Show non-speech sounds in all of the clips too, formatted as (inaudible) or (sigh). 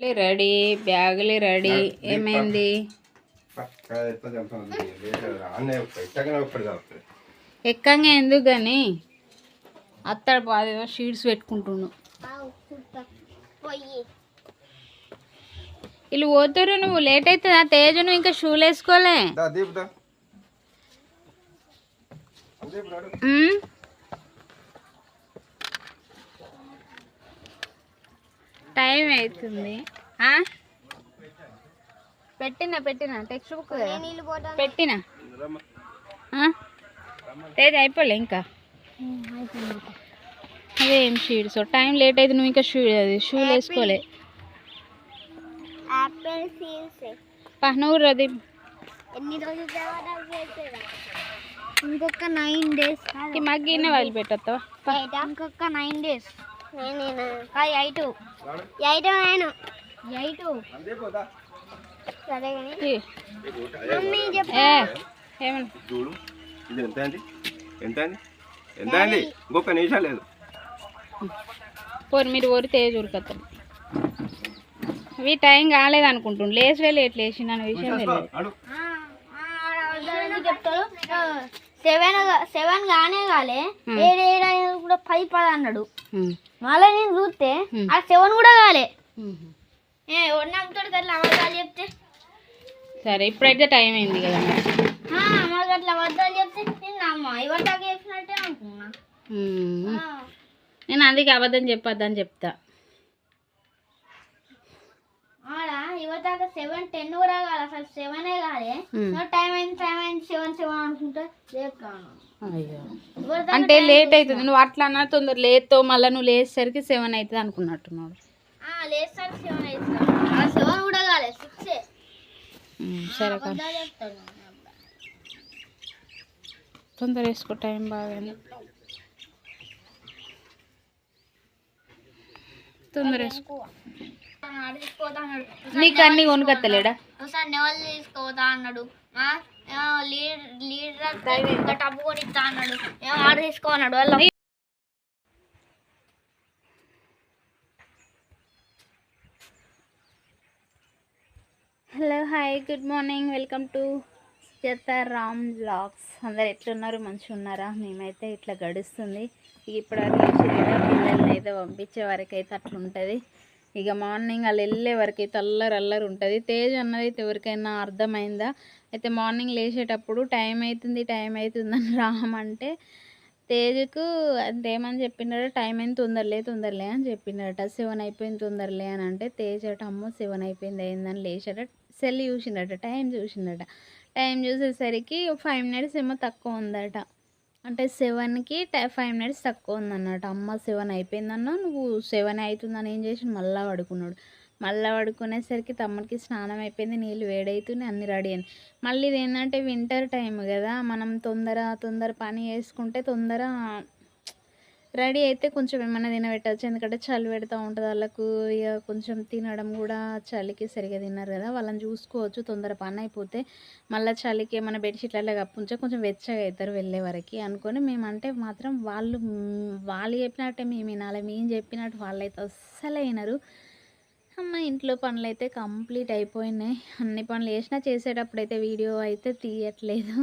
Ready బ్యాగులు ready. ఏమైంది? ఎక్కంగా ఎందుకు కానీ అత్తడు బాధ షీట్స్ పెట్టుకుంటుండు. వీళ్ళు పోతారు నువ్వు లేట్ అవుతుందా? తేజ నువ్వు ఇంకా షూలు వేసుకోలే ఉమ్? టైం అవుతుంది? పెట్టినా పెట్టినా టెక్స్ట్ బుక్ పెట్టినా? అయిపోలే ఇంకా. అదే ఏం షీడ్స్ టైం లేట్ అయితే నువ్వు ఇంకా షూ అది షూలు వేసుకోలే. ఆపిల్ సీడ్స్ పా నువ్వు రది ఎన్ని రోజులు తర్వాత చేసేదా? ఇంకొక నైన్ డేస్ మగ్గినే వదిలిపెట్టేస్తావా ఇంకొక నైన్ డేస్ నైన్. సరే కానీ. మమ్మీ చూడు. ఇది ఎంత అండి? ఎంత అండి? ఎంత అండి? ఇంకొక నిమిషం లేదు. పోరు మీరు ఓరి తేజ్ ఉరుకొస్తాను ఇవి టైం కాలేదు అనుకుంటుండు. లేచి లేట్ లేచిండు అనే విషయం తెలియదు. చెప్తాడు? సెవెన్ సెవెన్ గానే కాలే. ఏడు ఏడు కూడా పది పది అన్నాడు. మళ్ళీ నేను చూస్తే. ఆ సెవెన్ కూడా కాలే. ఎవరు నమ్ముతాడు అట్లా అబద్ధాలు చెప్తే. సరే ఇప్పుడైతే టైం అయింది కదా. మాకు అట్లా అబద్ధాలు చెప్తే నేను నమ్మ. ఇవాళ దాకా చెప్పినట్టే అనుకున్నా. ఉమ్. ఆ. నేను అందుకే అబద్ధం చెప్పొద్దని చెప్తా. ఆడ ఇవతాక సెవెన్ టెన్ కూడా కాదు అసలు సెవెనే కాదే. టైం అయింది టైం అయింది సెవెన్ సెవెన్ అనుకుంటే రేపు కాను. అంటే లేట్. అవుతుంది నువ్వు అట్లా అన్నా తొందర లేట్తో మళ్ళీ నువ్వు లేచేసరికి సెవెన్ అవుతుంది అనుకున్నట్టున్నాడు లేస్తాడు సెవెన్ అవుతుంది సెవెన్ కూడా కాలే సిక్స్ సరే తొందర వేసుకో టైం బాగా తొందర వేసుకో. ఆడ తీసుకోతా అన్నాడు నీకు అన్ని కొనుకొత్తలేడా ఒకసారి నెవల్ అన్నాడు లీడర్ ఇంకా టబ్బు కొని ఇస్తా అన్నాడు ఏమో తీసుకో అన్నాడు వాళ్ళ. Hello hi good morning welcome to Ram blogs అందరు ఎట్లున్నారు? మంచిగా ఉన్నారా మేమైతే ఇట్లా గడుస్తుంది. ఇప్పటివరకు పిల్లల్ని అయితే పంపించే వరకు అయితే అట్లా ఉంటుంది ఇక మార్నింగ్ వాళ్ళు వెళ్ళే వరకు అయితే అల్లరి అల్లరి ఉంటుంది. తేజ్ అన్నది అయితే ఎవరికైనా అర్థమైందా? అయితే మార్నింగ్ లేచేటప్పుడు టైం అవుతుంది టైం అవుతుందని (laughs) రామంటే తేజకు అంటే ఏమని చెప్పినాడు? టైం అయింది తొందరలే తొందరలే అని చెప్పిండట సెవెన్ అయిపోయింది తొందరలే అని అంటే తేజట అమ్మో సెవెన్ అయిపోయింది అయిందని లేచాడ. సెల్ చూసిండట టైం చూసిండట. టైం చూసేసరికి ఫైవ్ మినిట్స్ ఏమో తక్కువ ఉందట. అంటే సెవెన్కి ఫైవ్ మినిట్స్ తక్కువ ఉందన్నట్టు అమ్మ సెవెన్ అయిపోయిందన్న నువ్వు సెవెన్ అవుతుందని ఏం చేసి మళ్ళీ పడుకున్నాడు. మళ్ళీ పడుకునేసరికి తమ్ముడికి స్నానం అయిపోయింది నీళ్ళు వేడవుతున్నాయి అన్ని రెడీ అయింది. మళ్ళీ ఇది ఏంటంటే వింటర్ టైం కదా మనం తొందర తొందర పని చేసుకుంటే తొందర రెడీ అయితే కొంచెం ఏమైనా తినబెట్టచ్చు. ఎందుకంటే చలి పెడతా ఉంటుంది. వాళ్ళకు ఇక కొంచెం తినడం కూడా చలికి సరిగా తిన్నారు కదా. వాళ్ళని చూసుకోవచ్చు. తొందర పని అయిపోతే మళ్ళీ చలికి ఏమైనా బెడ్షీట్లలో కప్పుంచే కొంచెం వెచ్చగా అవుతారు వెళ్ళే వరకు అనుకొని మేమంటే మాత్రం వాళ్ళు వాళ్ళు చెప్పినట్టే మేము వినాలి. మేము చెప్పినట్టు వాళ్ళైతే అస్సలే వినరు. అమ్మ ఇంట్లో పనులు అయితే కంప్లీట్ అయిపోయినాయి. అన్ని పనులు చేసినా చేసేటప్పుడు అయితే వీడియో అయితే తీయట్లేదు.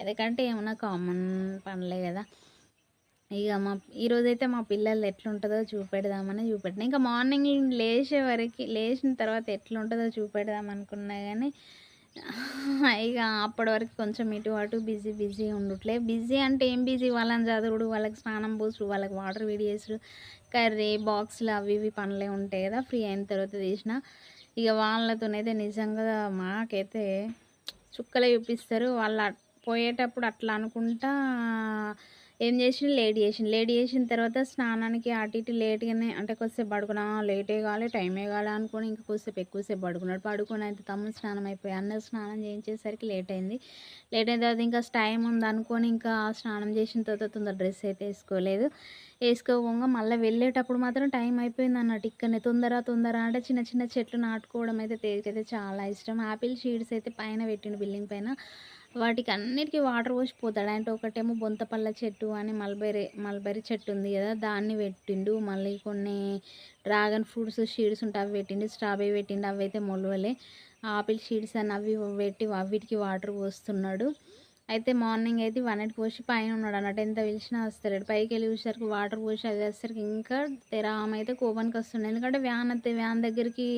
ఎందుకంటే ఏమైనా కామన్ పనులే కదా. ఇక మా ఈరోజైతే మా పిల్లలు ఎట్లుంటుందో చూపెడదామని చూపెట్టిన. ఇంకా మార్నింగ్ లేచే వరకు లేచిన తర్వాత ఎట్లుంటుందో చూపెడదాం అనుకున్నా కానీ ఇక అప్పటి వరకు కొంచెం ఇటు అటు బిజీ బిజీ ఉండుట్లే. బిజీ అంటే ఏం బిజీ? వాళ్ళని చదువుడు వాళ్ళకి స్నానం పోసుడు వాళ్ళకి వాటర్ వేడి చేసుడు కర్రీ బాక్స్లు అవి ఇవి పనులే ఉంటాయి కదా ఫ్రీ అయిన తర్వాత తీసిన. ఇక వాళ్ళతోనైతే నిజంగా మాకైతే చుక్కలే చూపిస్తారు. వాళ్ళు అట్- పోయేటప్పుడు అట్లా అనుకుంటా ఏం చేసిన లేట్ చేసిన లేట్ చేసిన తర్వాత స్నానానికి అటు ఇటు లేట్గానే అంటే కొద్దిసేపు పడుకున్నా లేటే కాలే టైమే కాలే అనుకుని ఇంకా కొద్దిసేపు ఎక్కువసేపు పడుకున్నాడు. పడుకుని అయితే తమ్ముడు స్నానం అయిపోయి అన్న స్నానం చేయించేసరికి లేట్ అయింది. లేట్ అయిన తర్వాత ఇంకా టైం ఉంది అనుకొని ఇంకా స్నానం చేసిన తర్వాత తొందర డ్రెస్ అయితే వేసుకోలేదు. వేసుకోకుండా మళ్ళీ వెళ్ళేటప్పుడు మాత్రం టైం అయిపోయింది అన్నట్టు ఇక్కడనే తొందర తొందర అంటే చిన్న చిన్న చెట్లు నాటుకోవడం అయితే తేలికైతే చాలా ఇష్టం. ఆపిల్ షీడ్స్ అయితే పైన పెట్టిండు బిల్డింగ్ పైన. వాటికి అన్నిటికీ వాటర్ పోసిపోతాడు. అంటే ఒకటేమో బొంతపల్ల చెట్టు అని మల్బెరీ మల్బెరీ చెట్టు ఉంది కదా దాన్ని పెట్టిండు. మళ్ళీ కొన్ని డ్రాగన్ ఫ్రూట్స్ షీడ్స్ ఉంటాయి అవి పెట్టిండు. స్ట్రాబెరీ పెట్టిండు. అవి అయితే మొలవలే. ఆపిల్ షీడ్స్ అని అవి పెట్టి వీటికి వాటర్ పోస్తున్నాడు. అయితే మార్నింగ్ అయితే వన్నెట్ పోసి పైన ఉన్నాడు అన్నట్టు. ఎంత పిలిచినా వస్తాడు. పైకి వెళ్ళి చూసేసరికి వాటర్ పోసి అది వేసరికి ఇంకా తెరామ అయితే కోపానికి వస్తుండే ఎందుకంటే వ్యాన్ అయితే వ్యాన్ దగ్గరికి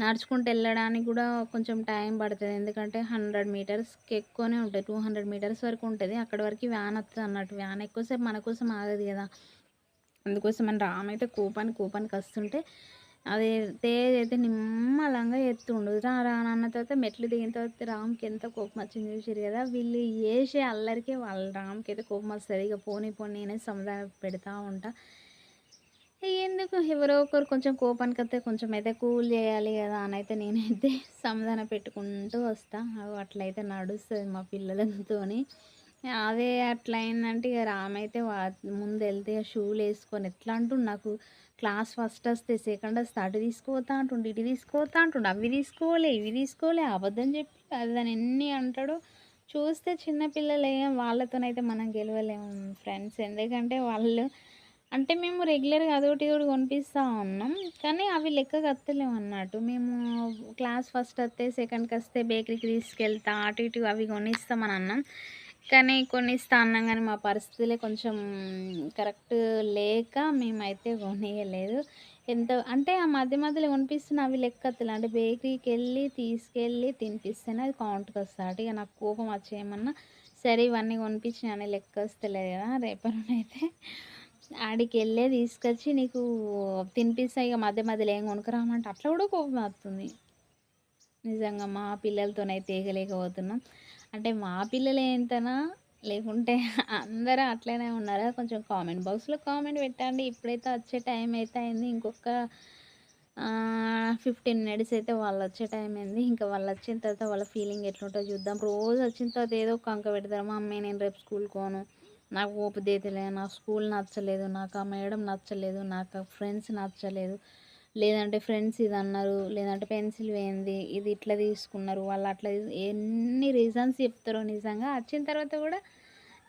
నడుచుకుంటూ వెళ్ళడానికి కూడా కొంచెం టైం పడుతుంది. ఎందుకంటే హండ్రెడ్ మీటర్స్కి ఎక్కువనే ఉంటుంది టూ హండ్రెడ్ మీటర్స్ వరకు ఉంటుంది. అక్కడి వరకు వ్యాన్ వస్తుంది అన్నట్టు. వ్యాన్ ఎక్కువసేపు మన కోసం ఆగదు కదా. అందుకోసం మన రామ్ అయితే కోపానికి కోపానికి వస్తుంటే అదే తేజ్ అయితే నిమ్మలంగా ఎత్తుండు. రా రా తర్వాత మెట్లు దిగిన తర్వాత రామ్కి ఎంత కోపం వచ్చింది చూసారు కదా. వీళ్ళు వేసే అల్లరికి వాళ్ళ రామ్కి అయితే కోపం వస్తుంది. ఇక పోనీ పోనీ నేనే సమాధానం పెడతా ఉంటా. ఎందుకు? ఎవరో ఒకరు కొంచెం కోపానికి వస్తే కొంచెం అయితే కూల్ చేయాలి కదా అని అయితే నేనైతే సమాధానం పెట్టుకుంటూ వస్తా. అవి అట్లయితే నడుస్తుంది మా పిల్లలతోని. అదే అట్లా అయిందంటే ఇక రామైతే వా ముందు వెళ్తే షూలు వేసుకొని ఎట్లా అంటుండు నాకు? క్లాస్ ఫస్ట్ వస్తే సెకండ్ వస్తే అటు తీసుకుపోతా అంటుండు ఇటు తీసుకుపోతా అంటుండు అవి తీసుకోలే ఇవి తీసుకోలే అబద్ధం చెప్పి అది దాని ఎన్ని అంటాడు చూస్తే చిన్నపిల్లలే వాళ్ళతోనైతే మనం గెలవలేము ఫ్రెండ్స్ ఎందుకంటే వాళ్ళు అంటే మేము రెగ్యులర్గా అదొకటి కూడా కొనిపిస్తూ ఉన్నాం. కానీ అవి లెక్కకు కత్తలేము అన్నట్టు. మేము క్లాస్ ఫస్ట్ వస్తే సెకండ్కి వస్తే బేకరీకి తీసుకెళ్తా అటు ఇటు అవి కొనిస్తామని అన్నాం. కానీ కొన్ని అన్నాం కానీ మా పరిస్థితులే కొంచెం కరెక్ట్ లేక మేమైతే కొనియలేదు. ఎంత అంటే ఆ మధ్య మధ్యలో కొనిపిస్తున్న అవి లెక్కత్తులు అంటే బేకరీకి వెళ్ళి తీసుకెళ్ళి తినిపిస్తేనే అది కౌంట్కి వస్తాడు ఇక నాకు కోపం వచ్చేయమన్నా సరే ఇవన్నీ కొనిపించిన లెక్క వస్తలేదు కదా రేపటి అయితే. ఆడికి వెళ్ళే తీసుకొచ్చి నీకు తినిపిస్తా ఇక మధ్య మధ్యలో ఏం కొనుక్కురామంటే అట్లా కూడా కోపం వస్తుంది. నిజంగా మా పిల్లలతోనైతే ఏగలేకపోతున్నాం. అంటే మా పిల్లలు ఏంతనా లేకుంటే అందరూ అట్లనే ఉన్నారా? కొంచెం కామెంట్ బాక్స్లో కామెంట్ పెట్టండి. ఇప్పుడైతే వచ్చే టైం అయితే అయింది. ఇంకొక ఫిఫ్టీన్ మినిట్స్ అయితే వాళ్ళు వచ్చే టైం అయింది. ఇంకా వాళ్ళు వచ్చిన తర్వాత వాళ్ళ ఫీలింగ్ ఎట్లుంటుందో చూద్దాం. రోజు వచ్చిన తర్వాత ఏదో ఒక పెడతారు. మా అమ్మాయి నేను రేపు స్కూల్ కోను నాకు ఓపిదేతలే నా స్కూల్ నచ్చలేదు. నాకు ఆ మేడం నచ్చలేదు. నాకు ఫ్రెండ్స్ నచ్చలేదు. లేదంటే ఫ్రెండ్స్ ఇది అన్నారు లేదంటే పెన్సిల్ వేయింది ఇది ఇట్లా తీసుకున్నారు వాళ్ళు అట్లా ఎన్ని రీజన్స్ చెప్తారో నిజంగా. వచ్చిన తర్వాత కూడా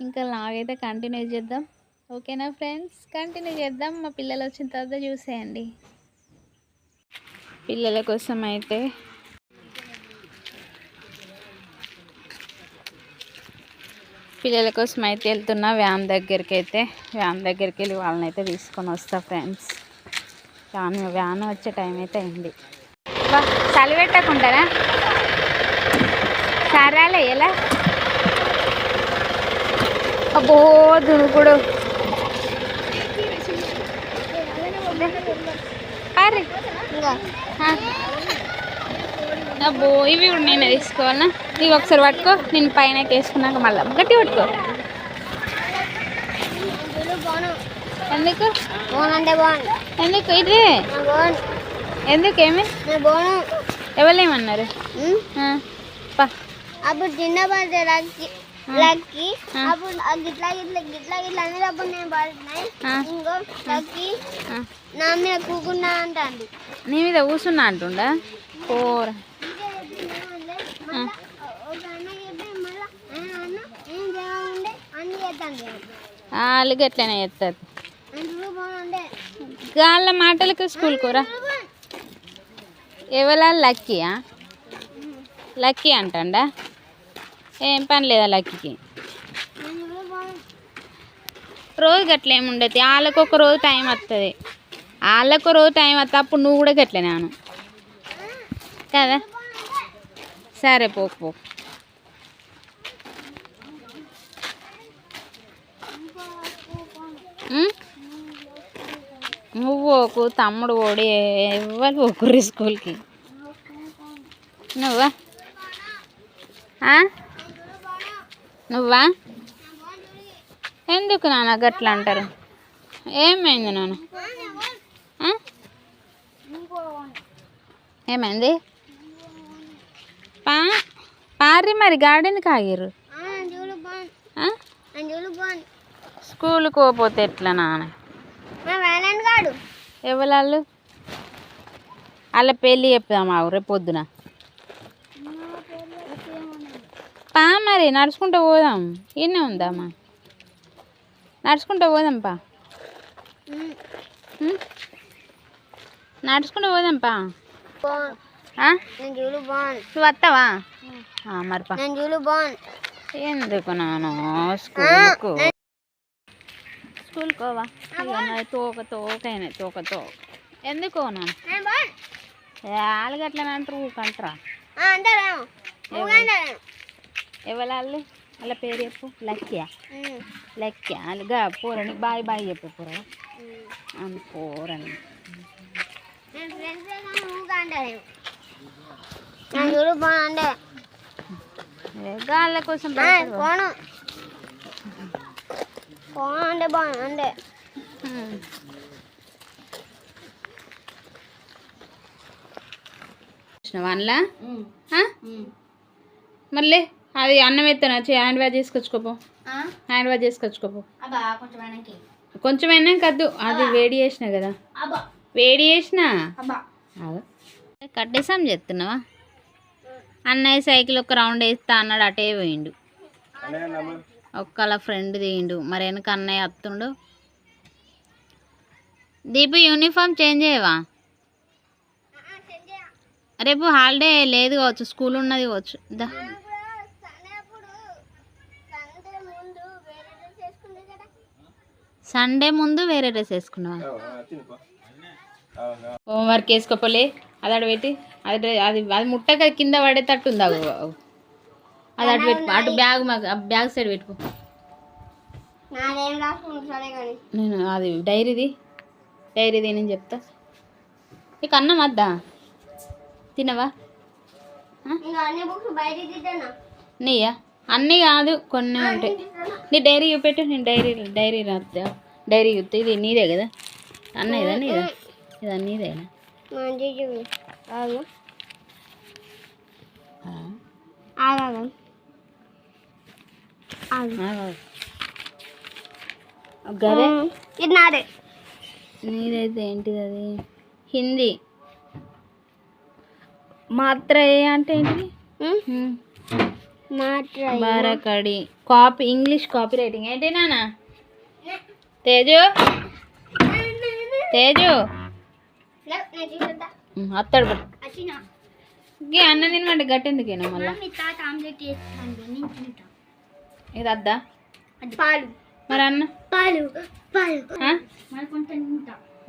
ఇంకా లాగైతే కంటిన్యూ చేద్దాం. ఓకేనా ఫ్రెండ్స్? కంటిన్యూ చేద్దాం. మా పిల్లలు వచ్చిన తర్వాత చూసేయండి. పిల్లల కోసం అయితే పిల్లల కోసం అయితే వెళ్తున్నా వ్యాన్ దగ్గరికి అయితే వ్యాన్ దగ్గరికి వెళ్ళి వాళ్ళని అయితే తీసుకొని వస్తా ఫ్రెండ్స్. వ్యాన్ వ్యాన్ వచ్చే టైం అయితే అయింది. బా చలి పెట్టకుంటారా సరాలే ఎలా? అబ్బో దునుకుడు. అరే. అబ్బో ఇవి కూడా నేనే తీసుకోవాలనా ఇవి ఒకసారి పట్టుకో నేను పైన వేసుకున్నాక మళ్ళీ గట్టి పట్టుకో. ఎందుకు? అంటే బోన్ ఎందుకు? ఇది ఎందుకు ఏమి? ఎవరేమన్నారు అప్పుడు చిన్న పడితే లక్కి లక్కి అప్పుడు గిట్లా గిట్లా గిట్లా గిట్లా అనేటప్పుడు నేను పడుతున్నాయి. ఇంకో లక్కి. నా మీద కూకున్నా అంటాంది. నీ మీద కూర్చున్నా అంటుండా? పోరా. ఆ, ఒక అన్న చెప్పి మళ్ళా "ఆ, అన్న ఏం చేయాలంటే అన్ని చేస్తాను వాళ్ళు గట్లనే చెప్తారు అందులో బాగుండే వాళ్ళ మాటలకు స్కూల్ కూర ఎవరా లక్కీయా లక్కీ అంటండా? ఏం పని లేదా లక్కీకి? రోజు గట్ల ఏమి ఉండదు. వాళ్ళకు ఒక రోజు టైం వస్తుంది వాళ్ళకు రోజు టైం వస్తుంది అప్పుడు నువ్వు కూడా గట్లనే కదా? సరే పోకు పో. ఉం? నువ్వు పోకు తమ్ముడు ఓడి ఎవ్వరు పోకుర్రి స్కూల్కి. నువ్వా? నువ్వా? ఎందుకు నాన్న గట్లా అంటారు? ఏమైంది నాన్న? ఏమైంది? పా పారి మరి? చూడు బాగుంది స్కూల్కి పోతే ఎట్లా నాన్న? ఎవరు వాళ్ళ? పెళ్ళి చెప్దాం ఆవు రేపు పొద్దున. పా మరి నడుచుకుంటూ పోదాం. ఈయనే ఉందామా నడుచుకుంటూ పోదాం పా? నడుచుకుంటూ పోదాం పా. నువ్వు వస్తావా? మరి పా. ఎందుకు నాను? స్కూల్కు. నాది తోక తోకైనా తోక తోక ఎందుకు బాన్ ఆలుగట్లని అంటారు ఊకంటారా ఎవరు వాళ్ళ పేరు చెప్పు లక్ష్య లక్ష్య అలాగా పోరని బాయ్ బాయ్ చెప్పు పోర పోరని గాళ్ళ కోసం చూసినావా అందులో? ఆ? మళ్ళీ అది అన్నం ఎత్తాను? వచ్చి హ్యాండ్ వాష్ చేసుకొచ్చుకోపో హ్యాండ్ వాష్ చేసుకొచ్చుకోపో కొంచెమైనా కద్దు అది వేడి చేసిన కదా. వేడి చేసిన. కట్టేసాం చెప్తున్నావా? అన్నయ్య సైకిల్ ఒక రౌండ్ వేస్తా అన్నాడు అటే పోయిండు. ఒక్కళ్ళ ఫ్రెండ్ తీయండు. మరి వెనక అన్నయ్య వస్తుండు దీపు యూనిఫామ్ చేంజ్ చేయవా? రేపు హాలిడే లేదు కావచ్చు స్కూల్ ఉన్నది కావచ్చు. దా. సండే ముందు వేరే డ్రెస్ వేసుకున్నావా? హోంవర్క్ వేసుకోపోలే. అది అటు పెట్టి అది అది అది ముట్టక కింద పడేటట్టు ఉంది? అగో. అది అటు పెట్టుకో అటు బ్యాగ్ మాకు బ్యాగ్ సైడ్ పెట్టుకో. నేను అది డైరీది డైరీది నేను చెప్తా. నీకు అన్నం వద్దా? తినవా? నీయా? అన్నీ కాదు కొన్ని ఉంటాయి. నీ డైరీ చూపెట్టు నేను డైరీ డైరీ రాస్తా డైరీ చూస్తే ఇది నీదే కదా? అన్నయ్యదా నీదా? ఇది నీదేనా? మంచి చూడు. ఆగు. ఇది నాదే. నీదైతే ఏంటిది అది? హిందీ. మాత్ర ఏ అంటే. మాత్ర బారకడి. కాపీ ఇంగ్లీష్ కాపీ రైటింగ్ ఏంటి నాన్న? తేజు? తేజు? నేను అత్తడు అన్న తినమంటే గట్టి ఎందుకేనా మళ్ళా ఇది అద్దా? అది పాలు. మరి అన్న? పాలు పాలు.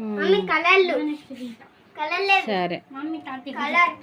మమ్మీ కలర్లు. కలర్ లేదు. సరే. Mummy colour.